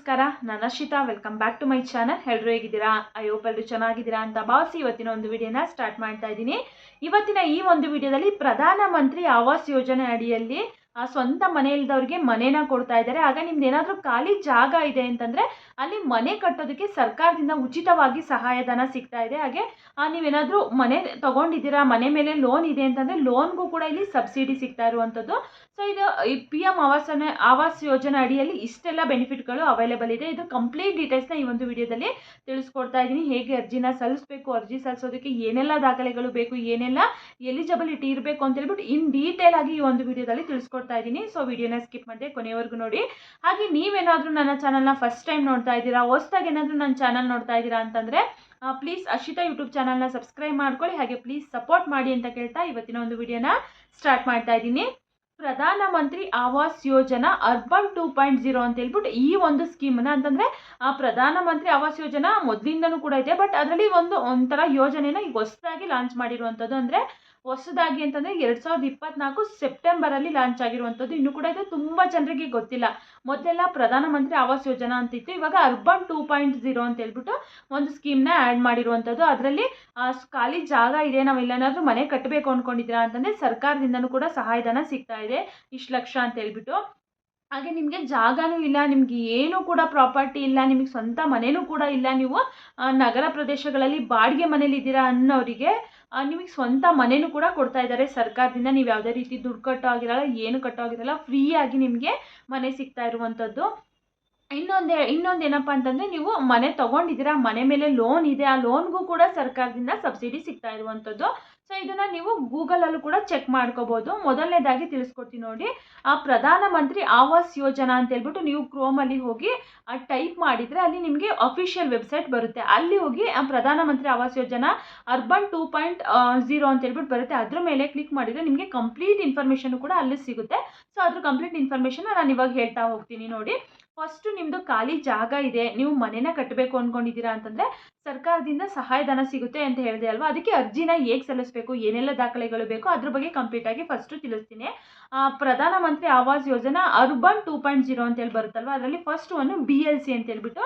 ನಮಸ್ಕಾರ, ನಾನು Arshita welcome back to my channel ಎಲ್ಲರೂ ಹೇಗಿದ್ದೀರಾ? ಐ ಹೋಪ್ ಎಲ್ಲರೂ ಚೆನ್ನಾಗಿದ್ದೀರಾ ಅಂತ ಭಾವಿಸಿ ಇವತ್ತಿನ ಒಂದು ವಿಡಿಯೋನ ಸ್ಟಾರ್ಟ್ ಮಾಡ್ತಾ ಇದ್ದೀನಿ. ಇವತ್ತಿನ ಈ ಒಂದು ವಿಡಿಯೋದಲ್ಲಿ ಪ್ರಧಾನಮಂತ್ರಿ ಆವಾಸ್ ಯೋಜನೆ ಅಡಿಯಲ್ಲಿ ಸ್ವಂತ ಮನೆ ಇಲ್ದವ್ರಿಗೆ ಮನೇನ ಕೊಡ್ತಾ ಇದ್ದಾರೆ. ಆಗ ನಿಮ್ದು ಏನಾದರೂ ಖಾಲಿ ಜಾಗ ಇದೆ ಅಂತಂದರೆ ಅಲ್ಲಿ ಮನೆ ಕಟ್ಟೋದಕ್ಕೆ ಸರ್ಕಾರದಿಂದ ಉಚಿತವಾಗಿ ಸಹಾಯಧನ ಸಿಗ್ತಾ ಇದೆ. ಹಾಗೆ ಆ, ನೀವೇನಾದರೂ ಮನೆ ತಗೊಂಡಿದ್ದೀರಾ? ಮನೆ ಮೇಲೆ ಲೋನ್ ಇದೆ ಅಂತಂದರೆ ಲೋನ್ಗೂ ಕೂಡ ಇಲ್ಲಿ ಸಬ್ಸಿಡಿ ಸಿಗ್ತಾ ಇರುವಂಥದ್ದು. ಸೊ ಇದು ಈ ಪಿ ಎಂ ಆವಾಸನ ಆವಾಸ್ ಯೋಜನೆ ಅಡಿಯಲ್ಲಿ ಇಷ್ಟೆಲ್ಲ ಬೆನಿಫಿಟ್ಗಳು ಅವೈಲೇಬಲ್ ಇದೆ. ಇದು ಕಂಪ್ಲೀಟ್ ಡೀಟೇಲ್ಸ್ನ ಈ ಒಂದು ವಿಡಿಯೋದಲ್ಲಿ ತಿಳಿಸ್ಕೊಡ್ತಾ ಇದ್ದೀನಿ. ಹೇಗೆ ಅರ್ಜಿನ ಸಲ್ಲಿಸಬೇಕು ಅರ್ಜಿ ಸಲ್ಲಿಸೋದಕ್ಕೆ ಏನೆಲ್ಲ ದಾಖಲೆಗಳು ಬೇಕು ಏನೆಲ್ಲ ಎಲಿಜಿಬಿಲಿಟಿ ಇರಬೇಕು ಅಂತ ಹೇಳ್ಬಿಟ್ಟು ಇನ್ ಡೀಟೇಲ್ ಆಗಿ ಈ ಒಂದು ವಿಡಿಯೋದಲ್ಲಿ ತಿಳಿಸ್ಕೊಡ್ತಾ ಇದ್ದೀನಿ. ಸೊ ವಿಡಿಯೋನ ಸ್ಕಿಪ್ ಮಾಡಿದೆ ಕೊನೆಯವರೆಗೂ ನೋಡಿ. ಹಾಗೆ ನೀವೇನಾದರೂ ನನ್ನ ಚಾನಲ್ನ ಫಸ್ಟ್ ಟೈಮ್ ನೋಡ್ತಾ ಇದ್ದೀರಾ, ಹೊಸ್ದಾಗಿ ಏನಾದರೂ ನನ್ನ ಚಾನಲ್ ನೋಡ್ತಾ ಇದ್ದೀರಾ ಅಂತಂದರೆ ಪ್ಲೀಸ್ ಅಶಿತಾ ಯೂಟ್ಯೂಬ್ ಚಾನಲ್ನ ಸಬ್ಸ್ಕ್ರೈಬ್ ಮಾಡ್ಕೊಳ್ಳಿ. ಹಾಗೆ ಪ್ಲೀಸ್ ಸಪೋರ್ಟ್ ಮಾಡಿ ಅಂತ ಕೇಳ್ತಾ ಇವತ್ತಿನ ಒಂದು ವಿಡಿಯೋನ ಸ್ಟಾರ್ಟ್ ಮಾಡ್ತಾ ಇದ್ದೀನಿ. ಪ್ರಧಾನಮಂತ್ರಿ Awas Yojana urban two point zero ಅಂತ ಹೇಳ್ಬಿಟ್ಟು ಈ ಒಂದು ಸ್ಕೀಮ್ನ ಅಂತಂದರೆ, ಆ ಪ್ರಧಾನಮಂತ್ರಿ ಆವಾಸ್ ಯೋಜನಾ ಮೊದಲಿಂದನೂ ಕೂಡ ಇದೆ. ಬಟ್ ಅದರಲ್ಲಿ ಒಂದು, ಒಂಥರ ಯೋಜನೆನ ಈಗ ಹೊಸದಾಗಿ ಲಾಂಚ್ ಮಾಡಿರುವಂಥದ್ದು ಅಂದರೆ ಹೊಸದಾಗಿ ಅಂತಂದರೆ ಎರಡು ಸಾವಿರದ ಇಪ್ಪತ್ನಾಲ್ಕು ಸೆಪ್ಟೆಂಬರಲ್ಲಿ ಲಾಂಚ್ ಆಗಿರುವಂಥದ್ದು. ಇನ್ನು ಕೂಡ ಇದು ತುಂಬ ಜನರಿಗೆ ಗೊತ್ತಿಲ್ಲ. ಮೊದಲೆಲ್ಲ ಪ್ರಧಾನಮಂತ್ರಿ ಆವಾಸ್ ಯೋಜನಾ ಅಂತಿತ್ತು. ಇವಾಗ ಅರ್ಬನ್ ಟೂ ಪಾಯಿಂಟ್ ಜೀರೋ ಅಂತ ಹೇಳ್ಬಿಟ್ಟು ಒಂದು ಸ್ಕೀಮ್ನ ಆ್ಯಡ್ ಮಾಡಿರುವಂಥದ್ದು. ಅದರಲ್ಲಿ ಖಾಲಿ ಜಾಗ ಇದೆ. ನಾವು ಇಲ್ಲೇನಾದರೂ ಮನೆ ಕಟ್ಟಬೇಕು ಅಂದ್ಕೊಂಡಿದ್ದೀರಾ ಅಂತಂದರೆ ಸರ್ಕಾರದಿಂದನೂ ಕೂಡ ಸಹಾಯಧನ ಸಿಗ್ತಾ ಇದೆ. ಇಷ್ಟು ಲಕ್ಷ ಅಂತ ಹೇಳ್ಬಿಟ್ಟು. ಹಾಗೆ ನಿಮಗೆ ಜಾಗನೂ ಇಲ್ಲ. ನಿಮ್ಗೆ ಏನೂ ಕೂಡ ಪ್ರಾಪರ್ಟಿ ಇಲ್ಲ. ನಿಮಗೆ ಸ್ವಂತ ಮನೆಯೂ ಕೂಡ ಇಲ್ಲ. ನೀವು ನಗರ ಪ್ರದೇಶಗಳಲ್ಲಿ ಬಾಡಿಗೆ ಮನೇಲಿ ಇದ್ದೀರಾ ಅನ್ನೋರಿಗೆ ನಿಮಗೆ ಸ್ವಂತ ಮನೆಯೂ ಕೂಡ ಕೊಡ್ತಾ ಇದ್ದಾರೆ ಸರ್ಕಾರದಿಂದ. ನೀವು ಯಾವುದೇ ರೀತಿ ದುಡ್ಡು ಕಟ್ಟೋ ಆಗಿರಲ್ಲ ಏನು ಕಟ್ಟೋ ಆಗಿರಲ್ಲ ಫ್ರೀಯಾಗಿ ನಿಮಗೆ ಮನೆ ಸಿಗ್ತಾ ಇರುವಂಥದ್ದು. ಇನ್ನೊಂದು ಇನ್ನೊಂದು ಏನಪ್ಪ ಅಂತಂದರೆ, ನೀವು ಮನೆ ತೊಗೊಂಡಿದ್ದೀರಾ, ಮನೆ ಮೇಲೆ ಲೋನ್ ಇದೆ, ಆ ಲೋನ್ಗೂ ಕೂಡ ಸರ್ಕಾರದಿಂದ ಸಬ್ಸಿಡಿ ಸಿಗ್ತಾ ಇರುವಂಥದ್ದು. ಸೊ ಇದನ್ನು ನೀವು ಗೂಗಲಲ್ಲೂ ಕೂಡ ಚೆಕ್ ಮಾಡ್ಕೋಬೋದು. ಮೊದಲನೇದಾಗಿ ತಿಳಿಸ್ಕೊಡ್ತೀನಿ ನೋಡಿ. ಆ ಪ್ರಧಾನಮಂತ್ರಿ ಆವಾಸ್ ಯೋಜನಾ ಅಂತ ಹೇಳ್ಬಿಟ್ಟು ನೀವು ಕ್ರೋಮಲ್ಲಿ ಹೋಗಿ ಟೈಪ್ ಮಾಡಿದರೆ ಅಲ್ಲಿ ನಿಮಗೆ ಅಫಿಷಿಯಲ್ ವೆಬ್ಸೈಟ್ ಬರುತ್ತೆ. ಅಲ್ಲಿ ಹೋಗಿ ಆ ಪ್ರಧಾನಮಂತ್ರಿ Awas Yojana urban two point zero ಅಂತ ಹೇಳ್ಬಿಟ್ಟು ಬರುತ್ತೆ. ಅದ್ರ ಮೇಲೆ ಕ್ಲಿಕ್ ಮಾಡಿದರೆ ನಿಮಗೆ ಕಂಪ್ಲೀಟ್ ಇನ್ಫಾರ್ಮೇಷನ್ ಕೂಡ ಅಲ್ಲಿ ಸಿಗುತ್ತೆ. ಸೊ ಅದ್ರ ಕಂಪ್ಲೀಟ್ ಇನ್ಫಾರ್ಮೇಷನ್ ನಾನು ಇವಾಗ ಹೇಳ್ತಾ ಹೋಗ್ತೀನಿ ನೋಡಿ. ಫಸ್ಟು ನಿಮ್ಮದು ಖಾಲಿ ಜಾಗ ಇದೆ, ನೀವು ಮನೆನ ಕಟ್ಟಬೇಕು ಅಂದ್ಕೊಂಡಿದ್ದೀರಾ ಅಂತಂದರೆ ಸರ್ಕಾರದಿಂದ ಸಹಾಯಧನ ಸಿಗುತ್ತೆ ಅಂತ ಹೇಳಿದೆ ಅಲ್ವಾ? ಅದಕ್ಕೆ ಅರ್ಜಿನ ಹೇಗೆ ಸಲ್ಲಿಸಬೇಕು, ಏನೆಲ್ಲ ದಾಖಲೆಗಳು ಬೇಕು, ಅದ್ರ ಬಗ್ಗೆ ಕಂಪ್ಲೀಟಾಗಿ ಫಸ್ಟು ತಿಳಿಸ್ತೀನಿ. ಪ್ರಧಾನ ಪ್ರಧಾನಮಂತ್ರಿ Awas Yojana urban two point zero ಅಂತೇಳಿ ಬರುತ್ತಲ್ವ? ಅದರಲ್ಲಿ ಫಸ್ಟ್ ಒಂದು ಬಿ ಎಲ್ ಸಿ ಅಂತ ಹೇಳ್ಬಿಟ್ಟು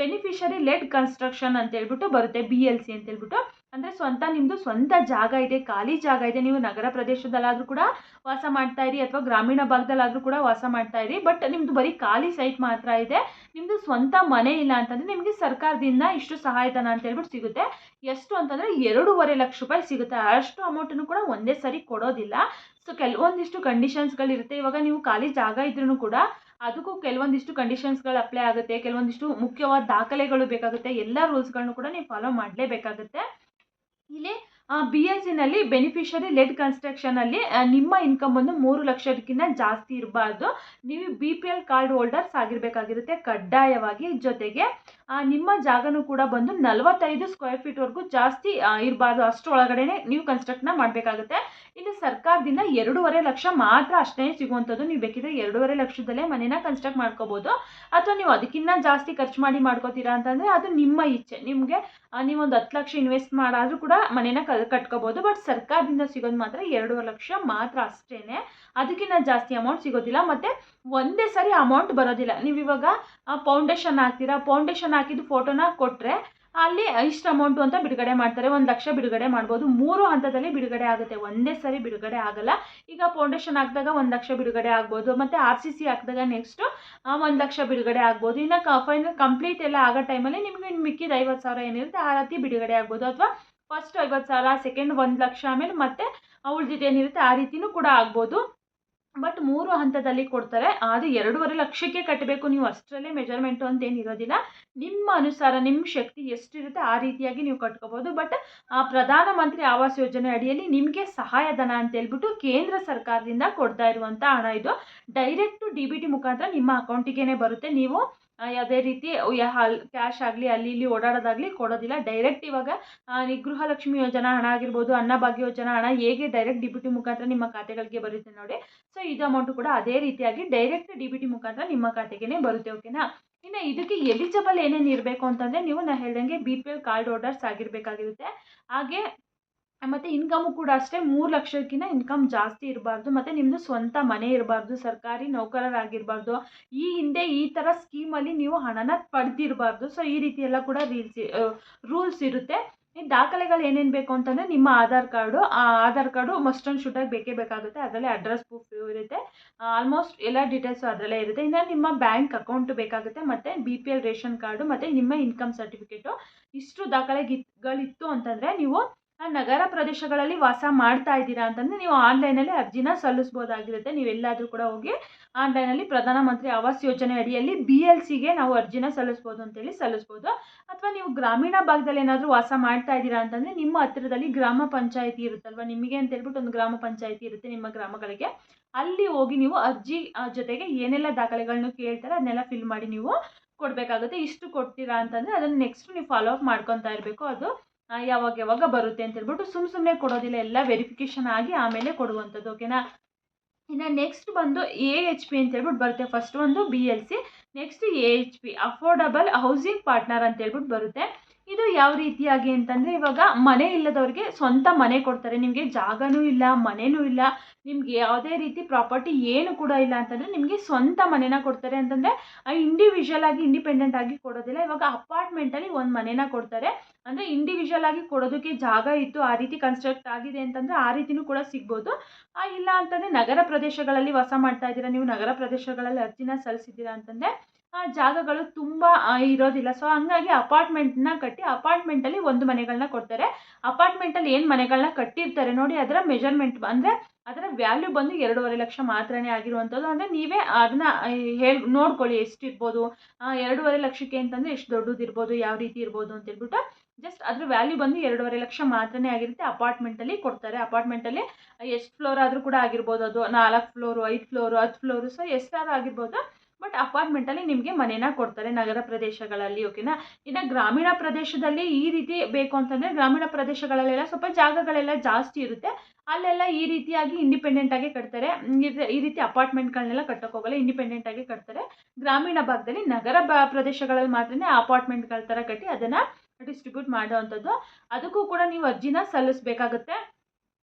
ಬೆನಿಫಿಷರಿ ಲೆಡ್ ಕನ್ಸ್ಟ್ರಕ್ಷನ್ ಅಂತ ಹೇಳ್ಬಿಟ್ಟು ಬರುತ್ತೆ ಬಿ ಎಲ್ ಸಿ ಅಂತ ಹೇಳ್ಬಿಟ್ಟು. ಅಂದರೆ ಸ್ವಂತ ನಿಮ್ಮದು ಸ್ವಂತ ಜಾಗ ಇದೆ, ಖಾಲಿ ಜಾಗ ಇದೆ. ನೀವು ನಗರ ಪ್ರದೇಶದಲ್ಲಾದರೂ ಕೂಡ ವಾಸ ಮಾಡ್ತಾ ಇರಿ ಅಥವಾ ಗ್ರಾಮೀಣ ಭಾಗದಲ್ಲಾದರೂ ಕೂಡ ವಾಸ ಮಾಡ್ತಾ ಇರಿ. ಬಟ್ ನಿಮ್ಮದು ಬರೀ ಖಾಲಿ ಸೈಟ್ ಮಾತ್ರ ಇದೆ. ನಿಮ್ಮದು ಸ್ವಂತ ಮನೆ ಇಲ್ಲ ಅಂತಂದರೆ ನಿಮಗೆ ಸರ್ಕಾರದಿಂದ ಇಷ್ಟು ಸಹಾಯಧನ ಅಂತ ಹೇಳ್ಬಿಟ್ಟು ಸಿಗುತ್ತೆ. ಎಷ್ಟು ಅಂತಂದರೆ ಎರಡೂವರೆ ಲಕ್ಷ ರೂಪಾಯಿ ಸಿಗುತ್ತೆ. ಅಷ್ಟು ಅಮೌಂಟನ್ನು ಕೂಡ ಒಂದೇ ಸರಿ ಕೊಡೋದಿಲ್ಲ. ಸೊ ಕೆಲವೊಂದಿಷ್ಟು ಕಂಡೀಷನ್ಸ್ಗಳಿರುತ್ತೆ ಇವಾಗ ನೀವು ಖಾಲಿ ಜಾಗ ಇದ್ರೂ ಕೂಡ ಅದಕ್ಕೂ ಕೆಲವೊಂದಿಷ್ಟು ಕಂಡೀಷನ್ಸ್ಗಳು ಅಪ್ಲೈ ಆಗುತ್ತೆ. ಕೆಲವೊಂದಿಷ್ಟು ಮುಖ್ಯವಾದ ದಾಖಲೆಗಳು ಬೇಕಾಗುತ್ತೆ. ಎಲ್ಲ ರೂಲ್ಸ್ಗಳನ್ನು ಕೂಡ ನೀವು ಫಾಲೋ ಮಾಡಲೇಬೇಕಾಗುತ್ತೆ. ಇಲ್ಲಿ ಬಿ ಎಸ್ ಸಿನಲ್ಲಿ ಬೆನಿಫಿಷರಿ ಲೆಡ್ ಕನ್ಸ್ಟ್ರಕ್ಷನಲ್ಲಿ ನಿಮ್ಮ ಇನ್ಕಮ್ ಒಂದು ಮೂರು ಲಕ್ಷಕ್ಕಿಂತ ಜಾಸ್ತಿ ಇರಬಾರ್ದು. ನೀವು B P L card holders ಆಗಿರಬೇಕಾಗಿರುತ್ತೆ. ಕಡ್ಡಾಯವಾಗಿ ಜೊತೆಗೆ ನಿಮ್ಮ ಜಾಗನೂ ಕೂಡ ಬಂದು ನಲವತ್ತೈದು ಸ್ಕ್ವೇರ್ ಫೀಟ್ವರೆಗೂ ಜಾಸ್ತಿ ಇರಬಾರ್ದು. ಅಷ್ಟು ಒಳಗಡೆನೆ ನೀವು ಕನ್ಸ್ಟ್ರಕ್ಟ್ನ ಮಾಡಬೇಕಾಗುತ್ತೆ. ಇಲ್ಲಿ ಸರ್ಕಾರದಿಂದ ಎರಡೂವರೆ ಲಕ್ಷ ಮಾತ್ರ ಅಷ್ಟೇ ಸಿಗುವಂಥದ್ದು. ನೀವು ಬೇಕಿದ್ರೆ ಎರಡೂವರೆ ಲಕ್ಷದಲ್ಲೇ ಮನೇನ ಕನ್ಸ್ಟ್ರಕ್ಟ್ ಮಾಡ್ಕೋಬೋದು. ಅಥವಾ ನೀವು ಅದಕ್ಕಿಂತ ಜಾಸ್ತಿ ಖರ್ಚು ಮಾಡಿ ಮಾಡ್ಕೋತೀರಾ ಅಂತಂದರೆ ಅದು ನಿಮ್ಮ ಇಚ್ಛೆ. ನಿಮಗೆ ನೀವೊಂದು ಹತ್ತು ಲಕ್ಷ ಇನ್ವೆಸ್ಟ್ ಮಾಡಾದರೂ ಕೂಡ ಮನೇನ ಕಟ್ಕೋಬೋದು. ಬಟ್ ಸರ್ಕಾರದಿಂದ ಸಿಗೋದು ಮಾತ್ರ ಎರಡೂವರೆ ಲಕ್ಷ ಮಾತ್ರ ಅಷ್ಟೇ ಅದಕ್ಕಿಂತ ಜಾಸ್ತಿ ಅಮೌಂಟ್ ಸಿಗೋದಿಲ್ಲ. ಮತ್ತು ಒಂದೇ ಸರಿ ಅಮೌಂಟ್ ಬರೋದಿಲ್ಲ. ನೀವು ಇವಾಗ ಫೌಂಡೇಶನ್ ಹಾಕ್ತೀರಾ? ಫೌಂಡೇಶನ್ ಹಾಕಿದ್ದು ಫೋಟೋನ ಕೊಟ್ಟರೆ ಅಲ್ಲಿ ಇಷ್ಟು ಅಮೌಂಟು ಅಂತ ಬಿಡುಗಡೆ ಮಾಡ್ತಾರೆ. ಒಂದು ಲಕ್ಷ ಬಿಡುಗಡೆ ಮಾಡ್ಬೋದು. ಮೂರು ಹಂತದಲ್ಲಿ ಬಿಡುಗಡೆ ಆಗುತ್ತೆ. ಒಂದೇ ಸರಿ ಬಿಡುಗಡೆ ಆಗಲ್ಲ. ಈಗ ಫೌಂಡೇಶನ್ ಹಾಕಿದಾಗ ಒಂದು ಲಕ್ಷ ಬಿಡುಗಡೆ ಆಗ್ಬೋದು. ಮತ್ತು ಆರ್ ಸಿ ಸಿ ಹಾಕಿದಾಗ ನೆಕ್ಸ್ಟು ಒಂದು ಲಕ್ಷ ಬಿಡುಗಡೆ ಆಗ್ಬೋದು. ಇನ್ನು ಕ ಫೈನಲ್ ಕಂಪ್ಲೀಟ್ ಎಲ್ಲ ಆಗೋ ಟೈಮಲ್ಲಿ ನಿಮಗೆ ಮಿಕ್ಕಿದ ಐವತ್ತು ಸಾವಿರ ಏನಿರುತ್ತೆ, ಆ ರೀತಿ ಬಿಡುಗಡೆ ಆಗ್ಬೋದು. ಅಥವಾ ಫಸ್ಟ್ ಐವತ್ತು ಸಾವಿರ ಸೆಕೆಂಡ್ ಒಂದು ಲಕ್ಷ ಆಮೇಲೆ ಮತ್ತೆ ಉಳಿದಿದ್ದು ಏನಿರುತ್ತೆ, ಆ ರೀತಿಯೂ ಕೂಡ ಆಗ್ಬೋದು. ಬಟ್ ಮೂರು ಹಂತದಲ್ಲಿ ಕೊಡ್ತಾರೆ. ಅದು ಎರಡೂವರೆ ಲಕ್ಷಕ್ಕೆ ಕಟ್ಟಬೇಕು. ನೀವು ಅಷ್ಟರಲ್ಲೇ ಮೆಜರ್ಮೆಂಟು ಅಂತ ಏನಿರೋದಿಲ್ಲ ನಿಮ್ಮ ಅನುಸಾರ, ನಿಮ್ಮ ಶಕ್ತಿ ಎಷ್ಟಿರುತ್ತೆ ಆ ರೀತಿಯಾಗಿ ನೀವು ಕಟ್ಕೋಬೋದು. ಬಟ್ ಆ ಪ್ರಧಾನಮಂತ್ರಿ ಆವಾಸ್ ಯೋಜನೆ ಅಡಿಯಲ್ಲಿ ನಿಮಗೆ ಸಹಾಯಧನ ಅಂತ ಹೇಳ್ಬಿಟ್ಟು ಕೇಂದ್ರ ಸರ್ಕಾರದಿಂದ ಕೊಡ್ತಾ ಇರುವಂಥ ಹಣ ಇದು. ಡೈರೆಕ್ಟು ಡಿ ಬಿ ಟಿ ಮುಖಾಂತರ ನಿಮ್ಮ ಅಕೌಂಟಿಗೇ ಬರುತ್ತೆ. ನೀವು ಯಾವುದೇ ರೀತಿ ಕ್ಯಾಶ್ ಆಗಲಿ, ಅಲ್ಲಿ ಇಲ್ಲಿ ಓಡಾಡೋದಾಗಲಿ ಕೊಡೋದಿಲ್ಲ. ಡೈರೆಕ್ಟ್ ಇವಾಗ ಗೃಹಲಕ್ಷ್ಮಿ ಯೋಜನಾ ಹಣ ಆಗಿರ್ಬೋದು, ಅನ್ನಭಾಗ್ಯ ಯೋಜನಾ ಹಣ ಹೇಗೆ ಡೈರೆಕ್ಟ್ ಡಿ ಬಿ ಟಿ ಮುಖಾಂತರ ನಿಮ್ಮ ಖಾತೆಗಳಿಗೆ ಬರುತ್ತೆ ನೋಡಿ. ಸೊ ಇದು ಅಮೌಂಟು ಕೂಡ ಅದೇ ರೀತಿಯಾಗಿ ಡೈರೆಕ್ಟ್ ಡಿ ಬಿ ಟಿ ಮುಖಾಂತರ ನಿಮ್ಮ ಖಾತೆಗೇ ಬರುತ್ತೆ ಓಕೆನಾ ಇನ್ನು ಇದಕ್ಕೆ ಎಲಿಜಿಬಲ್ ಏನೇನು ಇರಬೇಕು ಅಂತಂದರೆ, ನೀವು ನಾನು ಹೇಳ್ದಂಗೆ B P L card holders ಆಗಿರಬೇಕಾಗಿರುತ್ತೆ. ಹಾಗೆ ಮತ್ತು ಇನ್ಕಮು ಕೂಡ ಅಷ್ಟೇ, ಮೂರು ಲಕ್ಷಕ್ಕಿಂತ ಇನ್ಕಮ್ ಜಾಸ್ತಿ ಇರಬಾರ್ದು, ಮತ್ತು ನಿಮ್ಮದು ಸ್ವಂತ ಮನೆ ಇರಬಾರ್ದು, ಸರ್ಕಾರಿ ನೌಕರರಾಗಿರ್ಬಾರ್ದು. ಈ ಹಿಂದೆ ಈ ಥರ ಸ್ಕೀಮಲ್ಲಿ ನೀವು ಹಣನ ಪಡೆದಿರಬಾರ್ದು ಸೊ ಈ ರೀತಿ ಎಲ್ಲ ಕೂಡ ರೀಲ್ಸ್ ರೂಲ್ಸ್ ಇರುತ್ತೆ. ದಾಖಲೆಗಳು ಏನೇನು ಬೇಕು ಅಂತಂದರೆ ನಿಮ್ಮ ಆಧಾರ್ ಕಾರ್ಡು, ಆ ಆಧಾರ್ ಕಾರ್ಡು ಮಸ್ಟ್ ಆ್ಯಂಡ್ ಶುಡ್ಡಾಗಿ ಬೇಕೇ ಬೇಕಾಗುತ್ತೆ. ಅದರಲ್ಲಿ ಅಡ್ರೆಸ್ ಪ್ರೂಫ್ ಇರುತ್ತೆ. ಆಲ್ಮೋಸ್ಟ್ ಎಲ್ಲ ಡೀಟೇಲ್ಸು ಅದರಲ್ಲೇ ಇರುತ್ತೆ. ಇನ್ನು ನಿಮ್ಮ ಬ್ಯಾಂಕ್ ಅಕೌಂಟು ಬೇಕಾಗುತ್ತೆ, ಮತ್ತು B P L ration card ಮತ್ತು ನಿಮ್ಮ ಇನ್ಕಮ್ ಸರ್ಟಿಫಿಕೇಟು ಇಷ್ಟು ದಾಖಲೆಗಳಿತ್ತು ಅಂತಂದರೆ ನೀವು ನಗರ ಪ್ರದೇಶಗಳಲ್ಲಿ ವಾಸ ಮಾಡ್ತಾ ಇದ್ದೀರಾ ಅಂತಂದರೆ ನೀವು ಆನ್ಲೈನಲ್ಲಿ ಅರ್ಜಿನ ಸಲ್ಲಿಸ್ಬೋದಾಗಿರುತ್ತೆ. ನೀವೆಲ್ಲಾದರೂ ಕೂಡ ಹೋಗಿ ಆನ್ಲೈನಲ್ಲಿ ಪ್ರಧಾನಮಂತ್ರಿ ಆವಾಸ್ ಯೋಜನೆ ಅಡಿಯಲ್ಲಿ ಬಿ ಎಲ್ ಸಿಗೆ ನಾವು ಅರ್ಜಿನ ಸಲ್ಲಿಸ್ಬೋದು ಅಂತೇಳಿ ಸಲ್ಲಿಸ್ಬೋದು. ಅಥವಾ ನೀವು ಗ್ರಾಮೀಣ ಭಾಗದಲ್ಲಿ ಏನಾದರೂ ವಾಸ ಮಾಡ್ತಾ ಇದ್ದೀರಾ ಅಂತಂದರೆ ನಿಮ್ಮ ಹತ್ತಿರದಲ್ಲಿ ಗ್ರಾಮ ಪಂಚಾಯಿತಿ ಇರುತ್ತಲ್ವ? ನಿಮಗೆ ಅಂತ ಹೇಳ್ಬಿಟ್ಟು ಒಂದು ಗ್ರಾಮ ಪಂಚಾಯಿತಿ ಇರುತ್ತೆ ನಿಮ್ಮ ಗ್ರಾಮಗಳಿಗೆ. ಅಲ್ಲಿ ಹೋಗಿ ನೀವು ಅರ್ಜಿ ಜೊತೆಗೆ ಏನೆಲ್ಲ ದಾಖಲೆಗಳನ್ನು ಕೇಳ್ತಾರೆ ಅದನ್ನೆಲ್ಲ ಫಿಲ್ ಮಾಡಿ ನೀವು ಕೊಡಬೇಕಾಗುತ್ತೆ. ಇಷ್ಟು ಕೊಡ್ತೀರಾ ಅಂತಂದರೆ ಅದನ್ನು ನೆಕ್ಸ್ಟ್ ನೀವು ಫಾಲೋ ಅಪ್ ಮಾಡ್ಕೊತಾ ಇರಬೇಕು. ಅದು ಯಾವಾಗ ಯಾವಾಗ ಬರುತ್ತೆ ಅಂತ ಹೇಳ್ಬಿಟ್ಟು ಸುಮ್ಮ ಸುಮ್ಮನೆ ಕೊಡೋದಿಲ್ಲ, ಎಲ್ಲ ವೆರಿಫಿಕೇಷನ್ ಆಗಿ ಆಮೇಲೆ ಕೊಡುವಂಥದ್ದು ಓಕೆನಾ ಇನ್ನು ನೆಕ್ಸ್ಟ್ ಬಂದು ಎ ಎಚ್ ಪಿ ಅಂತ ಹೇಳ್ಬಿಟ್ಟು ಬರುತ್ತೆ ಫಸ್ಟ್ ಒಂದು B L C next A H P affordable housing partner ಅಂತ ಹೇಳ್ಬಿಟ್ಟು ಬರುತ್ತೆ. ಇದು ಯಾವ ರೀತಿಯಾಗಿ ಅಂತಂದರೆ ಇವಾಗ ಮನೆ ಇಲ್ಲದವ್ರಿಗೆ ಸ್ವಂತ ಮನೆ ಕೊಡ್ತಾರೆ. ನಿಮಗೆ ಜಾಗನೂ ಇಲ್ಲ, ಮನೆನೂ ಇಲ್ಲ, ನಿಮ್ಗೆ ಯಾವುದೇ ರೀತಿ ಪ್ರಾಪರ್ಟಿ ಏನು ಕೂಡ ಇಲ್ಲ ಅಂತಂದರೆ ನಿಮಗೆ ಸ್ವಂತ ಮನೆನ ಕೊಡ್ತಾರೆ. ಅಂತಂದರೆ ಇಂಡಿವಿಜುವಲ್ ಆಗಿ ಇಂಡಿಪೆಂಡೆಂಟ್ ಆಗಿ ಕೊಡೋದಿಲ್ಲ. ಇವಾಗ ಅಪಾರ್ಟ್ಮೆಂಟಲ್ಲಿ ಒಂದು ಮನೆನ ಕೊಡ್ತಾರೆ. ಅಂದರೆ ಇಂಡಿವಿಜುವಲ್ ಆಗಿ ಕೊಡೋದಕ್ಕೆ ಜಾಗ ಇತ್ತು, ಆ ರೀತಿ ಕನ್ಸ್ಟ್ರಕ್ಟ್ ಆಗಿದೆ ಅಂತಂದರೆ ಆ ರೀತಿನೂ ಕೂಡ ಸಿಗ್ಬೋದು. ಇಲ್ಲ ಅಂತಂದರೆ ನಗರ ಪ್ರದೇಶಗಳಲ್ಲಿ ವಾಸ ಮಾಡ್ತಾ ಇದ್ದೀರಾ? ನೀವು ನಗರ ಪ್ರದೇಶಗಳಲ್ಲಿ ಅರ್ಜಿನ ಸಲ್ಲಿಸಿದ್ದೀರಾ ಅಂತಂದರೆ ಆ ಜಾಗಗಳು ತುಂಬ ಇರೋದಿಲ್ಲ. ಸೊ ಹಂಗಾಗಿ ಅಪಾರ್ಟ್ಮೆಂಟ್ನ ಕಟ್ಟಿ ಅಪಾರ್ಟ್ಮೆಂಟಲ್ಲಿ ಒಂದು ಮನೆಗಳನ್ನ ಕೊಡ್ತಾರೆ. ಅಪಾರ್ಟ್ಮೆಂಟಲ್ಲಿ ಏನು ಮನೆಗಳನ್ನ ಕಟ್ಟಿರ್ತಾರೆ ನೋಡಿ, ಅದರ ಮೆಜರ್ಮೆಂಟ್ ಅಂದರೆ ಅದರ ವ್ಯಾಲ್ಯೂ ಬಂದು ಎರಡೂವರೆ ಲಕ್ಷ ಮಾತ್ರನೇ ಆಗಿರುವಂಥದ್ದು. ಅಂದರೆ ನೀವೇ ಅದನ್ನ ಹೇಳಿ, ನೋಡ್ಕೊಳ್ಳಿ ಎಷ್ಟಿರ್ಬೋದು. ಎರಡೂವರೆ ಲಕ್ಷಕ್ಕೆ ಅಂತಂದರೆ ಎಷ್ಟು ದೊಡ್ಡದು ಇರ್ಬೋದು ಯಾವ ರೀತಿ ಇರ್ಬೋದು ಅಂತ ಹೇಳ್ಬಿಟ್ಟು ಜಸ್ಟ್ ಅದ್ರ ವ್ಯಾಲ್ಯೂ ಬಂದು ಎರಡೂವರೆ ಲಕ್ಷ ಮಾತ್ರನೇ ಆಗಿರುತ್ತೆ ಅಪಾರ್ಟ್ಮೆಂಟಲ್ಲಿ ಕೊಡ್ತಾರೆ. ಅಪಾರ್ಟ್ಮೆಂಟಲ್ಲಿ ಎಷ್ಟು ಫ್ಲೋರ್ ಆದರೂ ಕೂಡ ಆಗಿರ್ಬೋದು. ಅದು ನಾಲ್ಕು ಫ್ಲೋರು ಐದು ಫ್ಲೋರು ಹತ್ತು ಫ್ಲೋರು ಸೊ ಎಷ್ಟಾದ್ರೂ ಆಗಿರ್ಬೋದು. ಬಟ್ ಅಪಾರ್ಟ್ಮೆಂಟಲ್ಲಿ ನಿಮಗೆ ಮನೇನ ಕೊಡ್ತಾರೆ ನಗರ ಪ್ರದೇಶಗಳಲ್ಲಿ ಓಕೆನಾ ಇನ್ನು ಗ್ರಾಮೀಣ ಪ್ರದೇಶದಲ್ಲಿ ಈ ರೀತಿ ಬೇಕು ಅಂತಂದರೆ ಗ್ರಾಮೀಣ ಪ್ರದೇಶಗಳಲ್ಲೆಲ್ಲ ಸ್ವಲ್ಪ ಜಾಗಗಳೆಲ್ಲ ಜಾಸ್ತಿ ಇರುತ್ತೆ. ಅಲ್ಲೆಲ್ಲ ಈ ರೀತಿಯಾಗಿ ಇಂಡಿಪೆಂಡೆಂಟ್ ಆಗಿ ಕಟ್ತಾರೆ. ಈ ರೀತಿ ಅಪಾರ್ಟ್ಮೆಂಟ್ಗಳನ್ನೆಲ್ಲ ಕಟ್ಟೋಕ್ಕೋಗಲ್ಲ ಹೋಗಲ್ಲ ಇಂಡಿಪೆಂಡೆಂಟ್ ಆಗಿ ಕಟ್ತಾರೆ. ಗ್ರಾಮೀಣ ಭಾಗದಲ್ಲಿ ನಗರ ಬ ಪ್ರದೇಶಗಳಲ್ಲಿ ಮಾತ್ರನೇ ಅಪಾರ್ಟ್ಮೆಂಟ್ಗಳ ಥರ ಕಟ್ಟಿ ಅದನ್ನು ಡಿಸ್ಟ್ರಿಬ್ಯೂಟ್ ಮಾಡೋವಂಥದ್ದು. ಅದಕ್ಕೂ ಕೂಡ ನೀವು ಅರ್ಜಿನ ಸಲ್ಲಿಸಬೇಕಾಗುತ್ತೆ.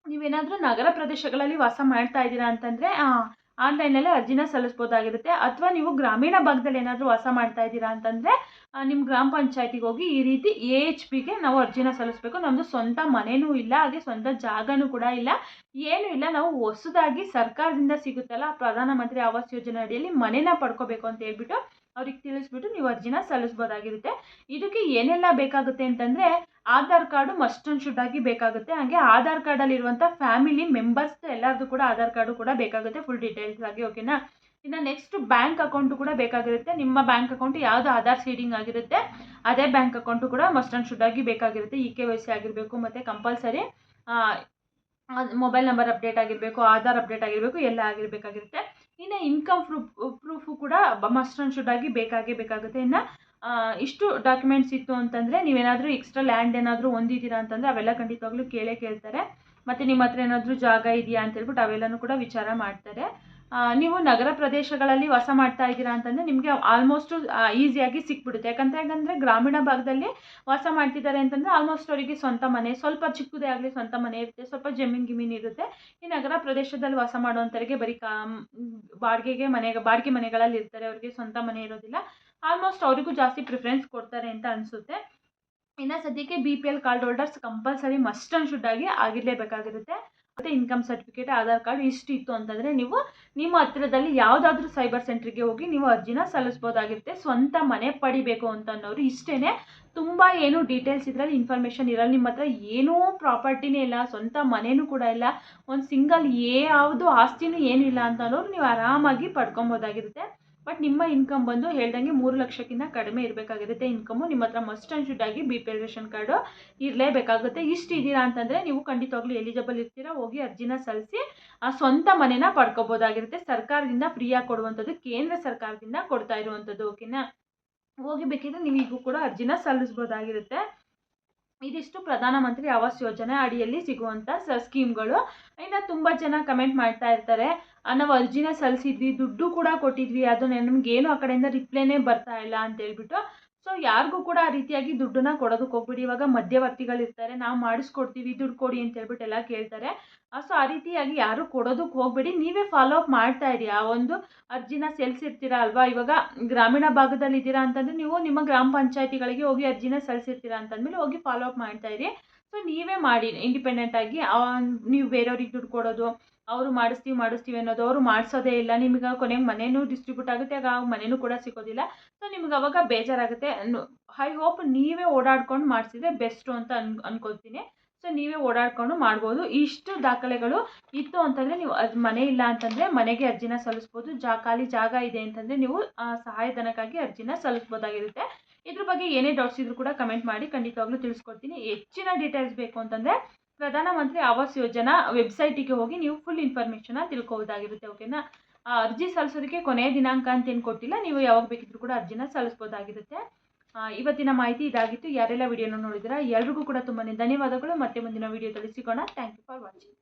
ನೀವೇನಾದರೂ ನಗರ ಪ್ರದೇಶಗಳಲ್ಲಿ ವಾಸ ಮಾಡ್ತಾ ಇದ್ದೀರಾ ಅಂತಂದರೆ ಆನ್ಲೈನಲ್ಲೇ ಅರ್ಜಿನ ಸಲ್ಲಿಸ್ಬೋದಾಗಿರುತ್ತೆ. ಅಥವಾ ನೀವು ಗ್ರಾಮೀಣ ಭಾಗದಲ್ಲಿ ಏನಾದರೂ ವಾಸ ಮಾಡ್ತಾ ಇದ್ದೀರಾ ಅಂತಂದರೆ ನಿಮ್ಮ ಗ್ರಾಮ ಪಂಚಾಯತಿಗೆ ಹೋಗಿ ಈ ರೀತಿ ಎ ಎಚ್ ಪಿಗೆ ನಾವು ಅರ್ಜಿನ ಸಲ್ಲಿಸಬೇಕು. ನಮ್ಮದು ಸ್ವಂತ ಮನೆಯೂ ಇಲ್ಲ, ಹಾಗೆ ಸ್ವಂತ ಜಾಗನೂ ಕೂಡ ಇಲ್ಲ. ಏನೂ ಇಲ್ಲ, ನಾವು ಹೊಸದಾಗಿ ಸರ್ಕಾರದಿಂದ ಸಿಗುತ್ತಲ್ಲ ಪ್ರಧಾನಮಂತ್ರಿ ಆವಾಸ್ ಯೋಜನೆ ಅಡಿಯಲ್ಲಿ ಮನೆನ ಪಡ್ಕೋಬೇಕು ಅಂತ ಹೇಳ್ಬಿಟ್ಟು ಅವ್ರಿಗೆ ತಿಳಿಸ್ಬಿಟ್ಟು ನೀವು ಅರ್ಜಿನ ಸಲ್ಲಿಸ್ಬೋದಾಗಿರುತ್ತೆ. ಇದಕ್ಕೆ ಏನೆಲ್ಲ ಬೇಕಾಗುತ್ತೆ ಅಂತಂದರೆ ಆಧಾರ್ ಕಾರ್ಡು ಮಸ್ಟ್ ಶುಡ್ ಆಗಿ ಬೇಕಾಗುತ್ತೆ. ಹಾಗೆ ಆಧಾರ್ ಕಾರ್ಡಲ್ಲಿರುವಂಥ ಫ್ಯಾಮಿಲಿ ಮೆಂಬರ್ಸ್ ಎಲ್ಲರದ್ದು ಕೂಡ ಆಧಾರ್ ಕಾರ್ಡು ಕೂಡ ಬೇಕಾಗುತ್ತೆ ಫುಲ್ ಡೀಟೇಲ್ಸ್ ಆಗಿ ಓಕೆನಾ ಇನ್ನು ನೆಕ್ಸ್ಟ್ ಬ್ಯಾಂಕ್ ಅಕೌಂಟು ಕೂಡ ಬೇಕಾಗಿರುತ್ತೆ. ನಿಮ್ಮ ಬ್ಯಾಂಕ್ ಅಕೌಂಟ್ ಯಾವುದು ಆಧಾರ್ ಸೀಡಿಂಗ್ ಆಗಿರುತ್ತೆ, ಅದೇ ಬ್ಯಾಂಕ್ ಅಕೌಂಟು ಕೂಡ ಮಸ್ಟ್ ಆ್ಯಂಡ್ ಶುಡ್ ಆಗಿ ಬೇಕಾಗಿರುತ್ತೆ. ಇ ಕೆ ವೈ ಸಿ ಆಗಿರಬೇಕು, ಮತ್ತು ಕಂಪಲ್ಸರಿ ಮೊಬೈಲ್ ನಂಬರ್ ಅಪ್ಡೇಟ್ ಆಗಿರಬೇಕು, ಆಧಾರ್ ಅಪ್ಡೇಟ್ ಆಗಿರಬೇಕು, ಎಲ್ಲ ಆಗಿರಬೇಕಾಗಿರುತ್ತೆ. ಇನ್ನು ಇನ್ಕಮ್ ಪ್ರೂಫ್ ಪ್ರೂಫು ಕೂಡ ಮಸ್ಟ್ ಆ್ಯಂಡ್ ಶುಡ್ ಆಗಿ ಬೇಕಾಗೇ ಬೇಕಾಗುತ್ತೆ. ಇನ್ನು ಇಷ್ಟು ಡಾಕ್ಯುಮೆಂಟ್ಸ್ ಇತ್ತು ಅಂತಂದರೆ ನೀವೇನಾದರೂ ಎಕ್ಸ್ಟ್ರಾ ಲ್ಯಾಂಡ್ ಏನಾದರೂ ಹೊಂದಿದ್ದೀರಾ ಅಂತಂದರೆ ಅವೆಲ್ಲ ಖಂಡಿತವಾಗ್ಲೂ ಕೇಳೇ ಕೇಳ್ತಾರೆ. ಮತ್ತು ನಿಮ್ಮ ಹತ್ರ ಏನಾದರೂ ಜಾಗ ಇದೆಯಾ ಅಂತ ಹೇಳ್ಬಿಟ್ಟು ಅವೆಲ್ಲನೂ ಕೂಡ ವಿಚಾರ ಮಾಡ್ತಾರೆ. ನೀವು ನಗರ ಪ್ರದೇಶಗಳಲ್ಲಿ ವಾಸ ಮಾಡ್ತಾ ಇದ್ದೀರಾ ಅಂತಂದರೆ ನಿಮಗೆ ಆಲ್ಮೋಸ್ಟು ಈಸಿಯಾಗಿ ಸಿಕ್ಬಿಡುತ್ತೆ. ಯಾಕಂತ ಯಾಕಂದರೆ ಗ್ರಾಮೀಣ ಭಾಗದಲ್ಲಿ ವಾಸ ಮಾಡ್ತಿದ್ದಾರೆ ಅಂತಂದರೆ ಆಲ್ಮೋಸ್ಟ್ ಅವರಿಗೆ ಸ್ವಂತ ಮನೆ, ಸ್ವಲ್ಪ ಚಿಕ್ಕದೇ ಆಗಲಿ ಸ್ವಂತ ಮನೆ ಇರುತ್ತೆ, ಸ್ವಲ್ಪ ಜಮೀನ್ ಗಿಮೀನ್ ಇರುತ್ತೆ. ಈ ನಗರ ಪ್ರದೇಶದಲ್ಲಿ ವಾಸ ಮಾಡುವಂಥವರಿಗೆ ಬರೀ ಕಾ ಬಾಡಿಗೆಗೆ ಮನೆ ಬಾಡಿಗೆ ಮನೆಗಳಲ್ಲಿ ಇರ್ತಾರೆ, ಅವರಿಗೆ ಸ್ವಂತ ಮನೆ ಇರೋದಿಲ್ಲ. ಆಲ್ಮೋಸ್ಟ್ ಅವರಿಗೂ ಜಾಸ್ತಿ ಪ್ರಿಫರೆನ್ಸ್ ಕೊಡ್ತಾರೆ ಅಂತ ಅನಿಸುತ್ತೆ. ಇನ್ನು ಸದ್ಯಕ್ಕೆ B P L card holders compulsory must and should ಆಗಿ ಆಗಿರಲೇಬೇಕಾಗಿರುತ್ತೆ. ಮತ್ತು ಇನ್ಕಮ್ ಸರ್ಟಿಫಿಕೇಟ್ ಆಧಾರ್ ಕಾರ್ಡ್ ಇಷ್ಟಿತ್ತು ಅಂತಂದರೆ ನೀವು ನಿಮ್ಮ ಹತ್ತಿರದಲ್ಲಿ ಯಾವುದಾದ್ರೂ ಸೈಬರ್ ಸೆಂಟ್ರಿಗೆ ಹೋಗಿ ನೀವು ಅರ್ಜಿನ ಸಲ್ಲಿಸ್ಬೋದಾಗಿರುತ್ತೆ. ಸ್ವಂತ ಮನೆ ಪಡಿಬೇಕು ಅಂತ ಅನ್ನೋರು ಇಷ್ಟೇ ತುಂಬ ಏನು ಡೀಟೇಲ್ಸ್ ಇದರಲ್ಲಿ ಇನ್ಫಾರ್ಮೇಷನ್ ಇರಲ್ಲ. ನಿಮ್ಮ ಹತ್ರ ಏನೂ ಪ್ರಾಪರ್ಟಿನೇ ಇಲ್ಲ, ಸ್ವಂತ ಮನೇನೂ ಕೂಡ ಇಲ್ಲ. ಒಂದು ಸಿಂಗಲ್ ಯಾವುದು ಆಸ್ತಿನೂ ಏನಿಲ್ಲ ಅಂತ ಅನ್ನೋರು ನೀವು ಆರಾಮಾಗಿ ಪಡ್ಕೊಬೋದಾಗಿರುತ್ತೆ. ಬಟ್ ನಿಮ್ಮ ಇನ್ಕಮ್ ಬಂದು ಹೇಳ್ದಂಗೆ ಮೂರು ಲಕ್ಷಕ್ಕಿಂತ ಕಡಿಮೆ ಇರಬೇಕಾಗಿರುತ್ತೆ ಇನ್ಕಮು ನಿಮ್ಮ ಹತ್ರ ಮಸ್ಟ್ ಆ್ಯಂಡ್ ಶುಡ್ ಆಗಿ B P L ration card ಇರಲೇಬೇಕಾಗುತ್ತೆ. ಇಷ್ಟು ಇದ್ದೀರಾ ಅಂತಂದರೆ ನೀವು ಖಂಡಿತವಾಗ್ಲೂ ಎಲಿಜಿಬಲ್ ಇರ್ತೀರಾ. ಹೋಗಿ ಅರ್ಜಿನ ಸಲ್ಲಿಸಿ, ಆ ಸ್ವಂತ ಮನೆನ ಪಡ್ಕೋಬೋದಾಗಿರುತ್ತೆ. ಸರ್ಕಾರದಿಂದ ಫ್ರೀಯಾಗಿ ಕೊಡುವಂಥದ್ದು, ಕೇಂದ್ರ ಸರ್ಕಾರದಿಂದ ಕೊಡ್ತಾ ಇರುವಂಥದ್ದು ಓಕೆನಾ ಹೋಗಿ ಬೇಕಿದ್ರೆ ನೀವು ಈಗೂ ಕೂಡ ಅರ್ಜಿನ ಸಲ್ಲಿಸ್ಬೋದಾಗಿರುತ್ತೆ. ಇದಿಷ್ಟು ಪ್ರಧಾನಮಂತ್ರಿ ಆವಾಸ್ ಯೋಜನೆ ಅಡಿಯಲ್ಲಿ ಸಿಗುವಂಥ ಸ್ಕೀಮ್ಗಳು. ಇನ್ನು ತುಂಬ ಜನ ಕಮೆಂಟ್ ಮಾಡ್ತಾ ಇರ್ತಾರೆ. ನಾವು ಅರ್ಜಿನ ಸಲ್ಲಿಸಿದ್ವಿ ದುಡ್ಡು ಕೂಡ ಕೊಟ್ಟಿದ್ವಿ. ಅದು ನಮಗೇನು ಆ ಕಡೆಯಿಂದ ರಿಪ್ಲೈನೇ ಬರ್ತಾ ಇಲ್ಲ ಅಂತ ಹೇಳ್ಬಿಟ್ಟು ಸೊ ಯಾರಿಗೂ ಕೂಡ ಆ ರೀತಿಯಾಗಿ ದುಡ್ಡನ್ನ ಕೊಡೋದಕ್ಕೆ ಹೋಗ್ಬಿಡಿ. ಇವಾಗ ಮಧ್ಯವರ್ತಿಗಳಿರ್ತಾರೆ, ನಾವು ಮಾಡಿಸ್ಕೊಡ್ತೀವಿ, ದುಡ್ಡು ಕೊಡಿ ಅಂತ ಹೇಳ್ಬಿಟ್ಟು ಎಲ್ಲ ಕೇಳ್ತಾರೆ. ಸೊ ಆ ರೀತಿಯಾಗಿ ಯಾರು ಕೊಡೋದಕ್ಕೆ ಹೋಗ್ಬೇಡಿ. ನೀವೇ ಫಾಲೋ ಅಪ್ ಮಾಡ್ತಾ ಇರಿ. ಆ ಒಂದು ಅರ್ಜಿನ ಸಲ್ಲಿಸಿರ್ತೀರಾ ಅಲ್ವಾ? ಇವಾಗ ಗ್ರಾಮೀಣ ಭಾಗದಲ್ಲಿ ಇದ್ದೀರಾ ಅಂತಂದರೆ ನೀವು ನಿಮ್ಮ ಗ್ರಾಮ ಪಂಚಾಯತಿಗಳಿಗೆ ಹೋಗಿ ಅರ್ಜಿನ ಸಲ್ಲಿಸಿರ್ತೀರಾ ಅಂತಂದಮೇಲೆ ಹೋಗಿ ಫಾಲೋ ಅಪ್ ಮಾಡ್ತಾ ಇರಿ. ಸೊ ನೀವೇ ಮಾಡಿ ಇಂಡಿಪೆಂಡೆಂಟ್ ಆಗಿ ನೀವು ಬೇರೆಯವ್ರಿಗೆ ದುಡ್ಡು ಕೊಡೋದು ಅವರು ಮಾಡಿಸ್ತೀವಿ ಮಾಡಿಸ್ತೀವಿ ಅನ್ನೋದು ಅವರು ಮಾಡಿಸೋದೇ ಇಲ್ಲ. ನಿಮಗೆ ಕೊನೆಗೆ ಮನೇನೂ ಡಿಸ್ಟ್ರಿಬ್ಯೂಟ್ ಆಗುತ್ತೆ, ಆಗ ಮನೆಯೂ ಕೂಡ ಸಿಗೋದಿಲ್ಲ. ಸೊ ನಿಮ್ಗೆ ಅವಾಗ ಬೇಜಾರಾಗುತ್ತೆ ಐ ಹೋಪ್ ನೀವೇ ಓಡಾಡ್ಕೊಂಡು ಮಾಡಿಸಿದ್ರೆ ಬೆಸ್ಟು ಅಂತ ಅನ್, ಅನ್ಕೊಳ್ತೀನಿ. ಸೊ ನೀವೇ ಓಡಾಡ್ಕೊಂಡು ಮಾಡ್ಬೋದು. ಇಷ್ಟು ದಾಖಲೆಗಳು ಇತ್ತು ಅಂತಂದರೆ ನೀವು ಅದು ಮನೆ ಇಲ್ಲ ಅಂತಂದರೆ ಮನೆಗೆ ಅರ್ಜಿನ ಸಲ್ಲಿಸ್ಬೋದು. ಜಾ, ಖಾಲಿ ಜಾಗ ಇದೆ ಅಂತಂದರೆ ನೀವು ಸಹಾಯಧನಕ್ಕಾಗಿ ಅರ್ಜಿನ ಸಲ್ಲಿಸ್ಬೋದಾಗಿರುತ್ತೆ. ಇದ್ರ ಬಗ್ಗೆ ಏನೇ ಡೌಟ್ಸ್ ಇದ್ರೂ ಕೂಡ ಕಮೆಂಟ್ ಮಾಡಿ ಖಂಡಿತವಾಗ್ಲೂ ತಿಳಿಸ್ಕೊಡ್ತೀನಿ. ಹೆಚ್ಚಿನ ಡೀಟೇಲ್ಸ್ ಬೇಕು ಅಂತಂದರೆ ಪ್ರಧಾನಮಂತ್ರಿ ಆವಾಸ್ ಯೋಜನಾ ವೆಬ್ಸೈಟಿಗೆ ಹೋಗಿ ನೀವು ಫುಲ್ ಇನ್ಫಾರ್ಮೇಷನ್ನ ತಿಳ್ಕೊಬೋದಾಗಿರುತ್ತೆ ಓಕೆನಾ ಆ ಅರ್ಜಿ ಸಲ್ಲಿಸೋದಕ್ಕೆ ಕೊನೆಯ ದಿನಾಂಕ ಅಂತ ಏನು ಕೊಟ್ಟಿಲ್ಲ, ನೀವು ಯಾವಾಗ ಬೇಕಿದ್ರೂ ಕೂಡ ಅರ್ಜಿನ ಸಲ್ಲಿಸ್ಬೋದಾಗಿರುತ್ತೆ ಇವತ್ತಿನ ಮಾಹಿತಿ ಇದಾಗಿತ್ತು. ಯಾರೆಲ್ಲ ವಿಡಿಯೋನ ನೋಡಿದಿರಾ ಎಲ್ರಿಗೂ ಕೂಡ ತುಂಬಾ ಧನ್ಯವಾದಗಳು. ಮತ್ತೆ ಮುಂದಿನ ವಿಡಿಯೋದಲ್ಲಿ ಸಿಗೋಣ. Thank you for watching